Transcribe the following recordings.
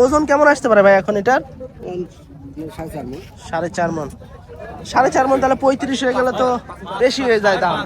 ওজন কেমন আসতে পারে ভাই এখন এটার? সাড়ে চার মন। সাড়ে চার মন তাহলে পঁয়ত্রিশ হয়ে গেলে তো বেশি হয়ে যায় দাম।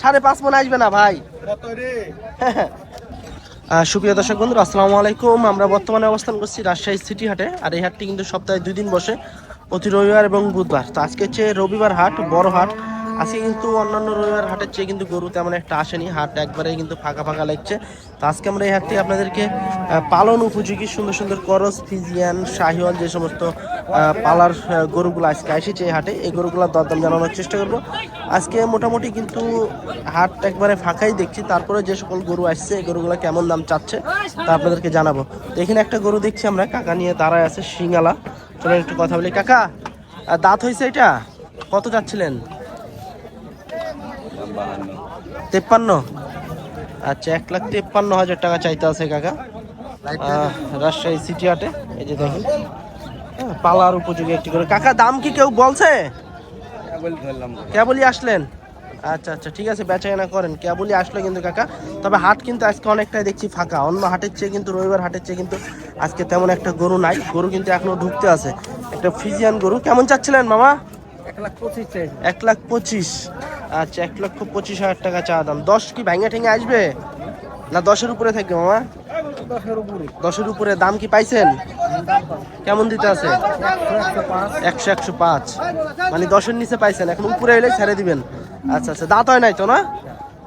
সাড়ে পাঁচ মন আসবে না ভাই? সুপ্রিয় দর্শক বন্ধু আসসালামু আলাইকুম। আমরা বর্তমানে অবস্থান করছি রাজশাহী সিটি হাটে, আর এই হাটটি কিন্তু সপ্তাহে দুই দিন বসে, প্রতি রবিবার এবং বুধবার। তো আজকে হচ্ছে রবিবার হাট, বড় হাট। আজকে কিন্তু অন্যান্য রবিবার হাটের চেয়ে কিন্তু গরু তেমন একটা আসেনি। হাট একবারে কিন্তু ফাঁকা ফাঁকা লাগছে। তো আজকে আমরা এই হাট থেকে আপনাদেরকে পালন উপযোগী, সুন্দর সুন্দর করস, ফিজিয়ান, শাহিওয়াল যে সমস্ত পালার গরুগুলো আজকে এসেছে এই হাটে, এই গরুগুলোর দরদাম জানানোর চেষ্টা করব। আজকে মোটামুটি কিন্তু হাট একবারে ফাঁকাই দেখছি। তারপরে যে সকল গরু আসছে, এই গরুগুলো কেমন দাম চাচ্ছে তা আপনাদেরকে জানাব। তো এখানে একটা গরু দেখছি আমরা, কাকা নিয়ে দাঁড়ায় আছে, সিঙ্গালা। চলেন একটু কথা বলি। কাকা দাঁত হয়েছে এটা? কত যাচ্ছিলেন? তেপ্পান্ন? আচ্ছা এক লাখ তেপ্পান্ন হাজার টাকা চাইতে আছে কাকা। রাজশাহী সিটি হাটে। এই যে দেখেন। হ্যাঁ, পালার উপযোগী একটি করে কাকা দাম কি কেউ বলছে? কেবলই আসলেন? আচ্ছা আচ্ছা ঠিক আছে বেচা কেনা করেন। কেবলই আসলো কিন্তু কাকা। তবে হাট কিন্তু আজকে অনেকটাই দেখছি ফাঁকা। অন্য হাটের চেয়ে কিন্তু রবিবার হাটের চেয়ে কিন্তু আজকে তেমন একটা গরু নাই। গরু কিন্তু এখনও ঢুকতে আছে। একটা ফিজিয়ান গরু। কেমন চাচ্ছিলেন মামা? এক লাখ পঁচিশ এক লাখ পঁচিশ। আচ্ছা এক লক্ষ পঁচিশ হাজার টাকা চা দাম। দশ কি ভেঙে ঠেঙে আসবে? না দশের উপরে থাকবে মামা? দশের উপরে। দাম কি পাইছেন? কেমন দিতে আছে? একশো একশো পাঁচ। মানে দশের নিচে পাইছেন, এখন উপরে এলে ছেড়ে দিবেন। আচ্ছা আচ্ছা দাঁত হয় নাই তো না?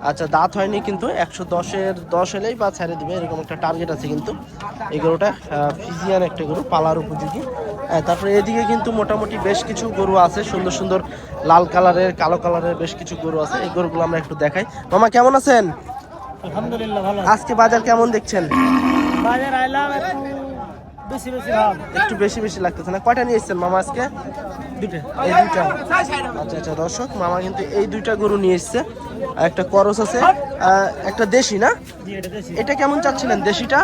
আচ্ছা দাঁত হয়নি কিন্তু একশো দশের দশ এলেই বা ছেড়ে দিবে এরকম একটা টার্গেট আছে কিন্তু। এই গরুটা ফিজিয়ান একটা গরু পালার উপযোগী। তারপরে এদিকে কিন্তু মোটামুটি বেশ কিছু গরু আছে সুন্দর সুন্দর লাল কালারের কালো কালারের বেশ কিছু গরু আছে এই গরুগুলো আমরা একটু দেখাই। মামা কেমন আছেন? আলহামদুলিল্লাহ ভালো আজকে বাজার কেমন দেখছেন? বাজার আইলাম একটু বেশি বেশি একটু বেশি বেশি লাগতেছে না? কয়টা নিয়ে এসছেন মামা আজকে? দুটো এই দুইটা। আচ্ছা আচ্ছা দর্শক মামা কিন্তু এই দুইটা গরু নিয়ে এসছে। আর একটা করস আছে। একটা দেশি না? এটা কেমন চাচ্ছিলেন দেশিটা?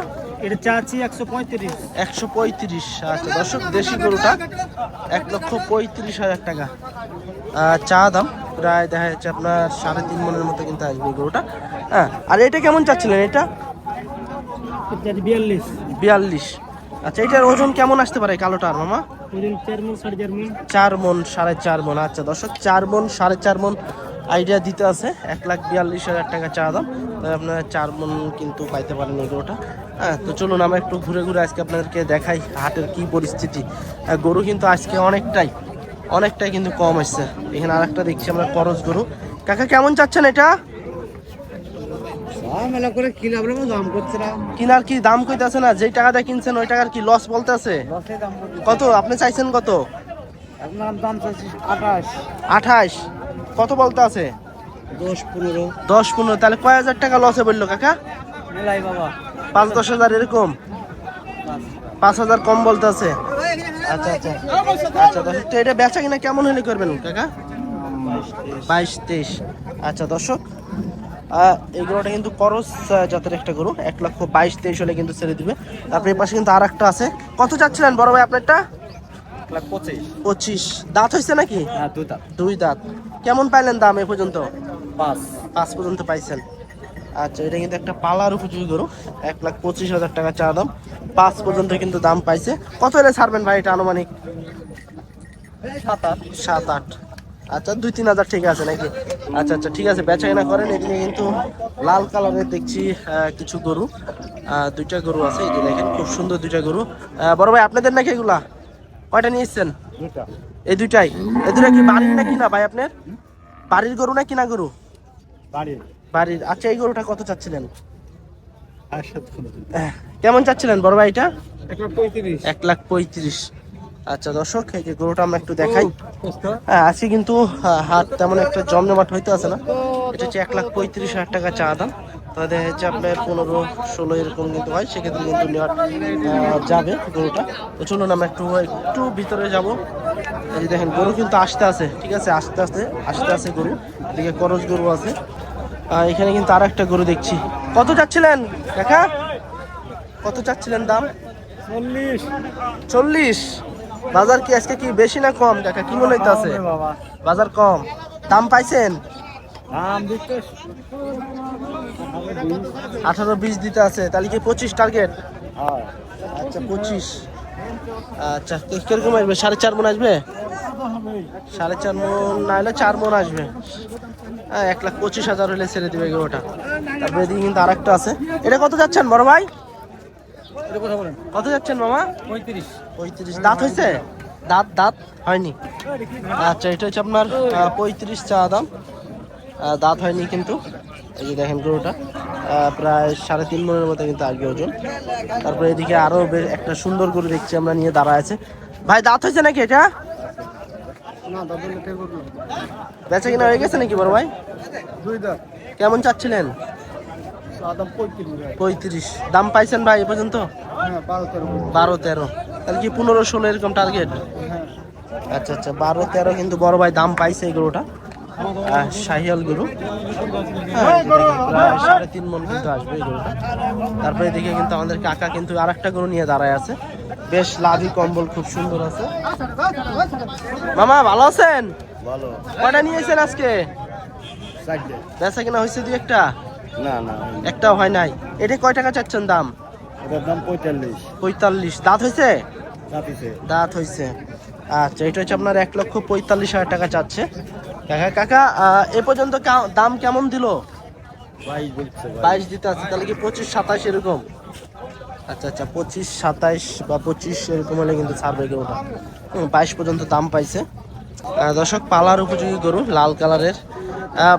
এটা চাচ্ছি একশো পঁয়ত্রিশ। একশো পঁয়ত্রিশ আচ্ছা দর্শক দেশি গরুটা এক লক্ষ পঁয়ত্রিশ হাজার টাকা। চা দাম প্রায় দেখা যাচ্ছে আপনার সাড়ে তিন মনের মতো কিন্তু আসবে এই গরুটা। হ্যাঁ আর এটা কেমন চাচ্ছিলেন এটা বিয়াল্লিশ। বিয়াল্লিশ। আচ্ছা এটার ওজন কেমন আসতে পারে কালোটার মামা? চার মন সাড়ে চার মন। আচ্ছা দর্শক চার মন সাড়ে চার মন আইডিয়া দিতে আছে। এক লাখ বিয়াল্লিশ হাজার টাকা চা দাম। তাই আপনারা চার মন কিন্তু পাইতে পারেন এগুলোটা হ্যাঁ তো চলুন আমরা একটু ঘুরে ঘুরে আজকে আপনাদেরকে দেখাই হাটের কি পরিস্থিতি। আহ, গরু কিন্তু আজকে অনেকটাই অনেকটাই কিন্তু কম আসছে এখানে আর একটা দেখছি আমরা করস গরু। কাকা কেমন চাচ্ছেন এটা? মেলা করে কিনে আমরা দাম করছে না। কিনার কি দাম কইতাছে না? যেই টাকাটা কিনছেন ওই টাকার কি লস বলতেছে? কত? আপনি চাইছেন কত? আপনার দাম চাচ্ছি আঠাশ। আঠাশ। কত বলতে আছে দশ পনেরো। দশ পনেরো। তাহলে কয় হাজার টাকা লসে বলল কাকা? মেলাই বাবা। পাঁচ দশ হাজার এরকম? পাঁচ। হাজার কম বলতে আছে আচ্ছা আচ্ছা। আচ্ছা দর্শক তো এটা বেচা কিনা কেমন হলে করবেন কাকা? বাইশ তেইশ। আচ্ছা দর্শক এই গরুটা কিন্তু করস জাতের একটা গরু। এক লক্ষ বাইশ তেইশ হলে কিন্তু ছেড়ে দিবে। তারপরে এই পাশে কিন্তু আর একটা আছে। কত চাচ্ছিলেন বড় ভাই আপনারটা? পঁচিশ। দাঁত হয়েছে নাকি? হ্যাঁ দুই দাঁত। কেমন পাইলেন দাম এ পর্যন্ত? পাঁচ। পাঁচ পর্যন্ত পাইছেন। আচ্ছা এটা কিন্তু একটা পালার উপযোগী গরু। এক লাখ পঁচিশ হাজার টাকা চা দাম। পাঁচ পর্যন্ত কিন্তু দাম পাইছে। কত এলে ছাড়বেন ভাই এটা আনুমানিক? সাত আট। সাত আট। আচ্ছা দুই তিন হাজার ঠিক আছে নাকি? আচ্ছা আচ্ছা ঠিক আছে বেচা কেনা করেন এদিকে কিন্তু লাল কালারের দেখছি কিছু গরু। দুইটা গরু আছে এই যে দেখেন খুব সুন্দর দুইটা গরু। বড় ভাই আপনাদের নাকি এগুলা? কয়টা নিয়ে এসছেন? এই দুইটাই? এই দুটা কি বাড়ির না কিনা ভাই আপনার? বাড়ির গরু না কিনা গরু? বাড়ি বাড়ির। আচ্ছা এই গরুটা কত চাচ্ছিলেন? কেমন চাচ্ছিলেন বড় ভাই এটা? এক লাখ পঁয়ত্রিশ। এক লাখ পঁয়ত্রিশ। আচ্ছা দর্শক এই যে গরুটা আমরা একটু দেখাই। হ্যাঁ আজকে কিন্তু আহ, হাট তেমন একটা জমজমাট হইতে আছে না। এটা হচ্ছে এক লাখ পঁয়ত্রিশ হাজার টাকা চা দাম। তাহলে দেখা যাচ্ছে আপনার পনেরো ষোলো এরকম কিন্তু হয় সেক্ষেত্রে কিন্তু নেওয়ার যাবে গরুটা। তো চলুন আমরা একটু একটু ভিতরে যাব। এই যে দেখেন গরু কিন্তু আসতে আছে ঠিক আছে আস্তে আস্তে আসতে আছে গরু। এদিকে করজ গরু আছে। এখানে কিন্তু আর একটা গরু দেখছি। কত চাচ্ছিলেন? দেখা। কত চাচ্ছিলেন দাম? চল্লিশ। চল্লিশ। বাজার কি আজকে কি বেশি না কম? কাকা কি মনে হইতাছে? বাবা। বাজার কম। দাম পাইছেন? আঠারো বিশ দিতে আছে। তাহলে কি পঁচিশ টার্গেট আচ্ছা পঁচিশ। আচ্ছা কীরকম আসবে? সাড়ে চার মন আসবে? সাড়ে চার মন না হলে চার মন আসবে। হ্যাঁ এক লাখ পঁচিশ হাজার হলে ছেড়ে দিবে ওটা। তারপরে এদিকে কিন্তু আরেকটা আছে। এটা কত যাচ্ছেন বড় ভাই? কত যাচ্ছেন মামা? পঁয়ত্রিশ। পঁয়ত্রিশ। দাঁত হয়েছে? দাঁত দাঁত? হয়নি? আচ্ছা এটা হচ্ছে আপনার পঁয়ত্রিশ চা দাম। দাঁত হয়নি কিন্তু। এই যে দেখেন গরুটা। প্রায় সাড়ে তিন মনের মতো কিন্তু আগে ওজন। তারপরে এদিকে আরও বেশ একটা সুন্দর গরু দেখছি আমরা নিয়ে দাঁড়ায় আছে। ভাই দাঁত হয়েছে নাকি এটা? বেচা কিনা হয়ে গেছে নাকি বড় ভাই? কেমন চাচ্ছিলেন? পঁয়ত্রিশ। দাম পাইছেন ভাই এ পর্যন্ত? হ্যাঁ বারো তেরো। তাহলে কি পনেরো ষোলো এরকম টার্গেট আচ্ছা আচ্ছা বারো তেরো কিন্তু বড় ভাই দাম পাইছে এই গরুটা। শাহিয়াল গরু। হ্যাঁ, সাড়ে তিন মন কিন্তু আসবে এই গরুটা। তারপরে এদিকে কিন্তু আমাদের কাকা কিন্তু আর একটা গরু নিয়ে দাঁড়ায় আছে। বেশ লাভি কম্বল খুব সুন্দর আছে। মামা ভালো আছেন? ভালো। কয়টা নিয়েছেন আজকে? বেচা কিনা হয়েছে দুই একটা? না না। একটাও হয় নাই। এটা কয় টাকা চাচ্ছেন দাম? এটার দাম পঁয়তাল্লিশ। পঁয়তাল্লিশ। দাঁত হয়েছে? দাঁত হয়েছে আচ্ছা এটা হচ্ছে আপনার এক লক্ষ পঁয়তাল্লিশ হাজার টাকা চাচ্ছে। কাকা কাকা এ পর্যন্ত কা- দাম কেমন দিল? বাইশ বাইশ দিতে আছে তাহলে কি পঁচিশ সাতাশ এরকম? আচ্ছা আচ্ছা পঁচিশ সাতাইশ বা পঁচিশ এরকম হলে কিন্তু ছাড়বে গরুটা বাইশ পর্যন্ত দাম পাইছে। দর্শক পালার উপযোগী গরু লাল কালারের।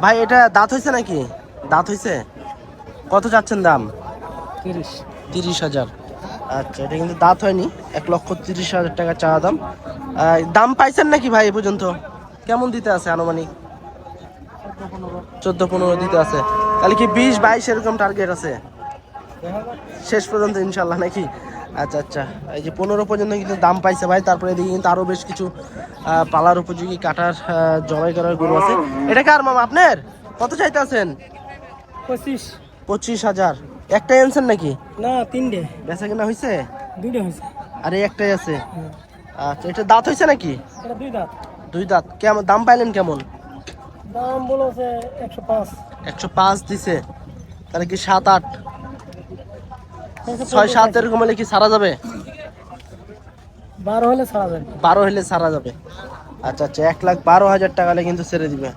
ভাই এটা দাঁত হয়েছে নাকি? দাঁত হয়েছে কত চাচ্ছেন দাম? তিরিশ। তিরিশ হাজার। আচ্ছা এটা কিন্তু দাঁত হয়নি। এক লক্ষ তিরিশ হাজার টাকা চাওয়া দাম। দাম পাইছেন নাকি ভাই এ পর্যন্ত? কেমন দিতে আছে আনুমানিক? চোদ্দ পনেরো দিতে আছে। তাহলে কি বিশ বাইশ এরকম টার্গেট আছে? শেষ পর্যন্ত ইনশাল্লাহ নাকি? আচ্ছা আচ্ছা। এই যে পনেরো পর্যন্ত কিন্তু দাম পাইছে ভাই। তারপরে এদিকে কিন্তু আরও বেশ কিছু পালার উপযোগী কাটার জবাই করার গরু আছে। এটা কার মামা আপনার? কত চাইতে আছেন? পঁচিশ। পঁচিশ হাজার। একটাই আনছেন নাকি? না তিনটে। বেচা কিনা হয়েছে দুইটা হয়েছে আর একটাই আছে? আচ্ছা এটা দাঁত হয়েছে নাকি? এটা দুই দাঁত। দুই দাঁত। কেমন দাম পাইলেন কেমন? দাম বলেছে একশো পাঁচ। একশো পাঁচ দিছে। তাহলে কি সাত আট? ছয় সাত এরকম হলে কি সারা যাবে? বারো হলে ছাড়া যাবে। বারো হলে সারা যাবে। আচ্ছা আচ্ছা এক লাখ বারো হাজার টাকা হলে কিন্তু ছেড়ে দিবে।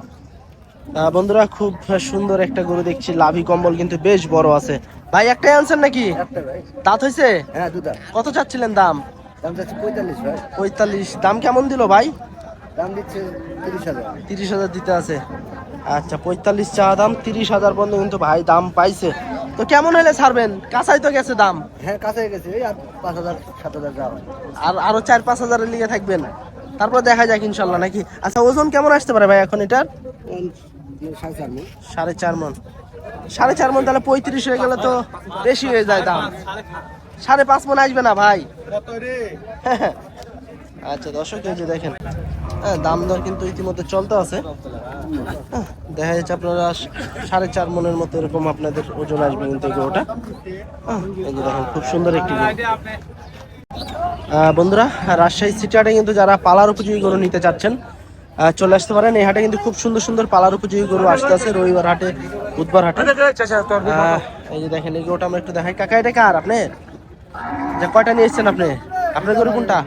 বন্ধুরা খুব সুন্দর একটা গরু দেখছি। লাভি কম্বল কিন্তু বেশ বড় আছে। ভাই একটাই আনছেন নাকি? দাঁত হয়েছে হ্যাঁ কত চাচ্ছিলেন দাম? দাম পঁয়তাল্লিশ দাম কেমন দিল ভাই? দাম দিচ্ছে তিরিশ হাজার। দিতে আছে। আচ্ছা পঁয়তাল্লিশ চা দাম তিরিশ হাজার পর্যন্ত কিন্তু ভাই দাম পাইছে। তো কেমন হলে ছাড়বেন? কাঁচাই তো গেছে দাম। হ্যাঁ কাছে গেছে। আর পাঁচ হাজার সাত হাজার যাওয়া। আর আরও চার পাঁচ হাজারের লিগে থাকবেন। তারপর দেখা যাক ইনশাল্লাহ নাকি? আচ্ছা ওজন কেমন আসতে পারে ভাই এখন এটার? সাড়ে চার মন। সাড়ে চার মন তাহলে পঁয়ত্রিশ হয়ে গেলে তো বেশি হয়ে যায় দাম। সাড়ে পাঁচ মন আসবে না ভাই? আচ্ছা দর্শক এই যে দেখেন হ্যাঁ দাম দর কিন্তু ইতিমধ্যে চলতে আছে। হ্যাঁ, দেখা যাচ্ছে আপনারা সাড়ে চার মনের মতো এরকম আপনাদের ওজন আসবে কিন্তু এই গরুটা। হ্যাঁ, এই যে দেখেন খুব সুন্দর একটি বন্ধুরা রাজশাহী সিটি হাটে কিন্তু যারা পালার উপযোগী গরু নিতে চাচ্ছেন চলে আসতে পারেন। এই হাটে কিন্তু খুব সুন্দর সুন্দর পালার উপযোগী গরু আসতে আছে। রবিবার হাটে, বুধবার হাটে। এই যে দেখেন, এই গরুটা আমরা একটু দেখাই। কাকা, এটা কার আপনি? যে কয়টা নিয়ে এসেছেন আপনি? আপনার গরু কোনটা?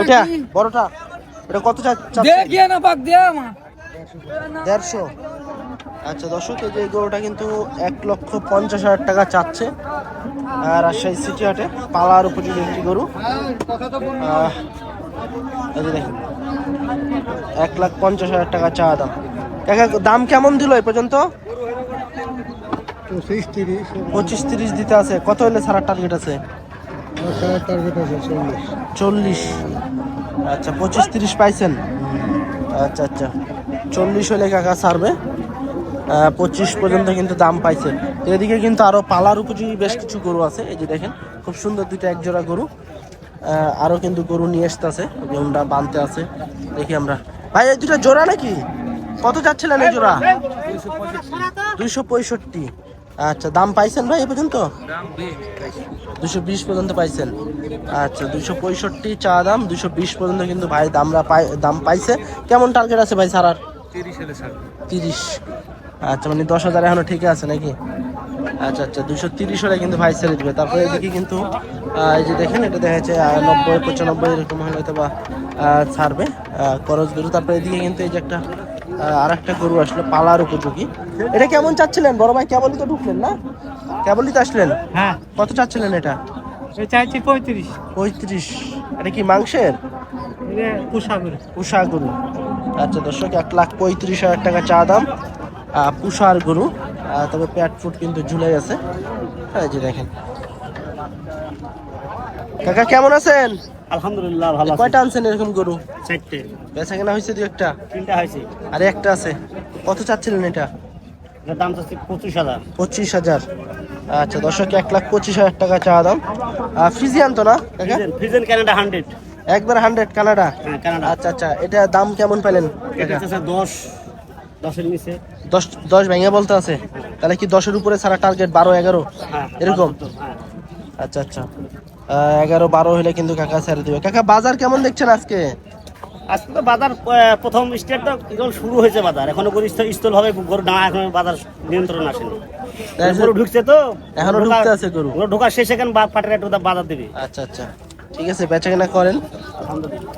ওইটা, বড়টা? এটা কত দেড়শো। আচ্ছা দর্শক, এই যে গরুটা কিন্তু এক লক্ষ পঞ্চাশ হাজার টাকা চাচ্ছে। আর রাজশাহী সিটি হাটে পালার উপযোগী একটি গরু। এই যে দেখেন এক লাখ পঞ্চাশ হাজার টাকা চা দাম। কাকা দাম কেমন দিল এই পর্যন্ত? পঁচিশ তিরিশ। দিতে আছে। কত হলে ছাড়ার টার্গেট আছে? চল্লিশ। আচ্ছা পঁচিশ তিরিশ পাইছেন? আচ্ছা আচ্ছা। চল্লিশ হলে কাকা ছাড়বে। পঁচিশ পর্যন্ত কিন্তু দাম পাইছে। এদিকে কিন্তু আরও পালার উপযোগী বেশ কিছু গরু আছে। এই যে দেখেন খুব সুন্দর দুইটা এক জোড়া গরু। আহ, আরও কিন্তু গরু নিয়ে আসতেছে আমরা বানতে আছে। দেখি আমরা। ভাই এই দুটা জোড়া নাকি? কত যাচ্ছিলেন এই জোড়া? দুইশো পঁয়ষট্টি। আচ্ছা দাম পাইছেন ভাই এ পর্যন্ত? দুশো বিশ পর্যন্ত পাইছেন। আচ্ছা দুশো পঁয়ষট্টি চা দাম দুশো বিশ পর্যন্ত কিন্তু ভাই দামরা পাই দাম পাইছে। কেমন টার্গেট আছে ভাই সারার তিরিশ। আচ্ছা মানে দশ হাজার এখনও ঠিক আছে নাকি? আচ্ছা আচ্ছা দুশো তিরিশ হলে কিন্তু ভাই ছেড়ে দিবে। তারপরে এদিকে কিন্তু এই যে দেখেন এটা দেখা যাচ্ছে নব্বই পঁচানব্বই এরকম হলে হয়তো বা ছাড়বে করজ গরু। তারপরে এদিকে কিন্তু এই যে একটা আর একটা গরু আসলো পালার উপযোগী। এটা কেমন চাচ্ছিলেন? বড় ভাই কেবলই তো ঢুকলেন না? কেবলই তো আসলেন? হ্যাঁ। কত চাচ্ছিলেন এটা? চাইছি পঁয়ত্রিশ। পঁয়ত্রিশ। এটা কি মাংসের? এটা পোষা পুষা গরু। আচ্ছা দর্শক এক লাখ পঁয়ত্রিশ হাজার টাকা চা দাম পুষার গরু। তবে প্যাট ফুট কিন্তু ঝুলে গেছে হ্যাঁ এই যে দেখেন কাকা কেমন আছেন? আলহামদুলিল্লাহ ভালো কয়টা আনছেন এরকম গরু? চারটে। বেচা কেনা হয়েছে দু একটা? তিনটা হয়েছে। আরে একটা আছে। কত চাচ্ছিলেন এটা? এটার দাম চাচ্ছি পঁচিশ হাজার। পঁচিশ হাজার। আচ্ছা দর্শক এক লাখ পঁচিশ হাজার টাকা চা দাম। ফ্রিজিয়ান তো না কাকা? ফ্রিজেন ক্যানাডা হান্ড্রেড একবার হান্ড্রেড কানাডা হ্যাঁ কানাডা আচ্ছা আচ্ছা এটা দাম কেমন পেলেন? দশ। দশের নিচে। দশ দশ ভেঙে বলতে আছে। তাহলে কি দশের উপরে সারা টার্গেট বারো এগারো? হ্যাঁ এরকম? হ্যাঁ। আচ্ছা আচ্ছা। এগারো বারো হলে কিন্তু কাকা ছেড়ে দিবে। কাকা বাজার কেমন দেখছেন আজকে? আজকে তো বাজার প্রথম স্টেট তো যখন শুরু হয়েছে বাজার। এখনও গরু স্থল ভাবে হবে গরু ডাঙা এখন বাজার নিয়ন্ত্রণ আসেনি। গরু ঢুকছে তো এখনও ঢুকতে আছে গরু। গরু ঢোকার শেষ এখন পাটের একটু বাজার দিবে। আচ্ছা আচ্ছা। ঠিক আছে বেচা কেনা করেন। আলহামদুলিল্লাহ।